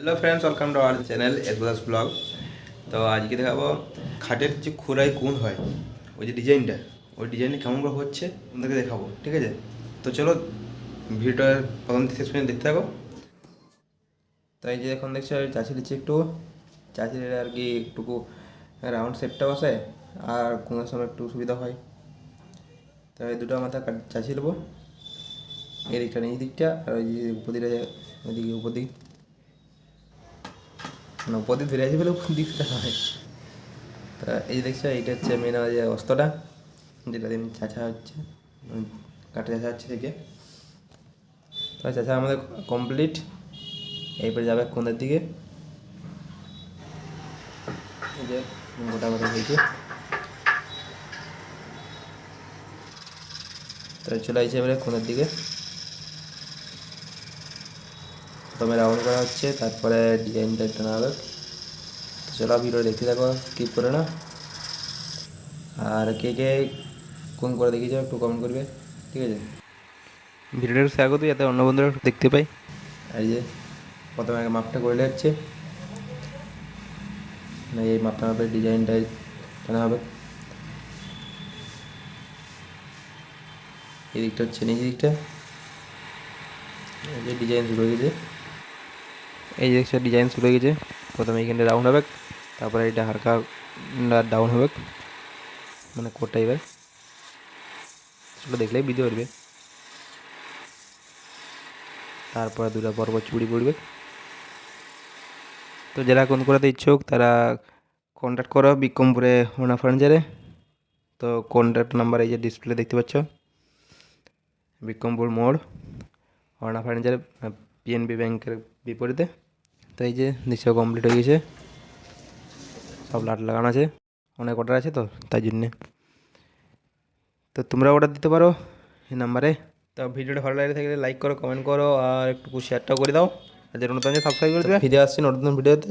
Hello friends welcome to our channel advance blog তো আজকে দেখাবো খাটের যে খোড়াই কোন হয়, ওই যে ডিজাইনটা, ওই ডিজাইনটা কেমন করে হচ্ছে তোমাদেরকে দেখাবো, ঠিক আছে? তো চলো, ভিডিওটা প্রথম শেষ পর্যন্ত দেখতে থাকো। তো এই যে এখন দেখছ চাষি দিচ্ছে একটু, চাষির আর কি একটুকু রাউন্ড শেপটা বসে, আর কোনো সময় একটু সুবিধা হয়। তো এই দুটো মাথা চাষি নেব এই দিকটা নিচ দিকটা, আর ওই যে উপর দিকটা ওইদিকে উপর দিক মানে উপর ধরে আছে বলে উপর দিক ধরা হয়। তা এই দেখছ, এইটা হচ্ছে মেন যে অস্ত্রটা যেটা দিয়ে চাচা হচ্ছে কাঠে চাচা হচ্ছে থেকে। তো চাচা আমাদের কমপ্লিট এইবারে যাবে কোনের দিকে। এই যে গোটা গোটা হয়েছে। তো চলে আসছে এবারে কোনের দিকে। প্রথমে রাউন্ড করা হচ্ছে তারপরে ডিজাইনটা টানা হবে তো চলো ভিডিও দেখতে থাকো স্কিপ করে না আর কে কে কোন করে দেখিয়েছো একটু কমেন্ট করবে ঠিক আছে? ভিডিওটা শেয়ার করতে যাতে অন্য বন্ধুরা একটু দেখতে পাই আর এই যে প্রথমে আগে মাপটা করে যাচ্ছে। মানে এই মাপটা মাপে ডিজাইনটাই টানা হবে। এদিকটা দিকটা হচ্ছে নিচের দিকটা। এই যে ডিজাইন শুরু হয়ে গেছে। এই যে দেখছ ডিজাইন শুরু হয়ে গেছে। প্রথমে এইখানটা রাউন্ড হবে, তারপরে এটা হালকা ডাউন হবে। মানে কোট টাইপের সেটা দেখলেই বুঝতে পারবে। তারপরে দুটো পরপর চুড়ি পড়বে তো যারা কোন করাতে ইচ্ছুক, তারা কন্ট্যাক্ট করো বিক্রমপুরে হোনা ফার্নিচারে তো কন্ট্যাক্ট নাম্বার এই যে ডিসপ্লে দেখতে পাচ্ছ। বিক্রমপুর মোড় অর্ণা ফার্নিচার পিএনবি ব্যাংকের বিপরীতে। তো এই যে দৃশ্য কমপ্লিট হয়ে গেছে। সব লাট লাগানো আছে। অনেক অর্ডার আছে তো তাই জন্যে। তো তোমরা অর্ডার দিতে পারো এই নাম্বারে। তো ভিডিওটা ভালো লাগে থাকলে লাইক করো কমেন্ট করো আর একটু শেয়ারটাও করে দাও। আর যে নতুন সাবস্ক্রাইব করে দেবে। ফিরে আসছি নতুন ভিডিওতে।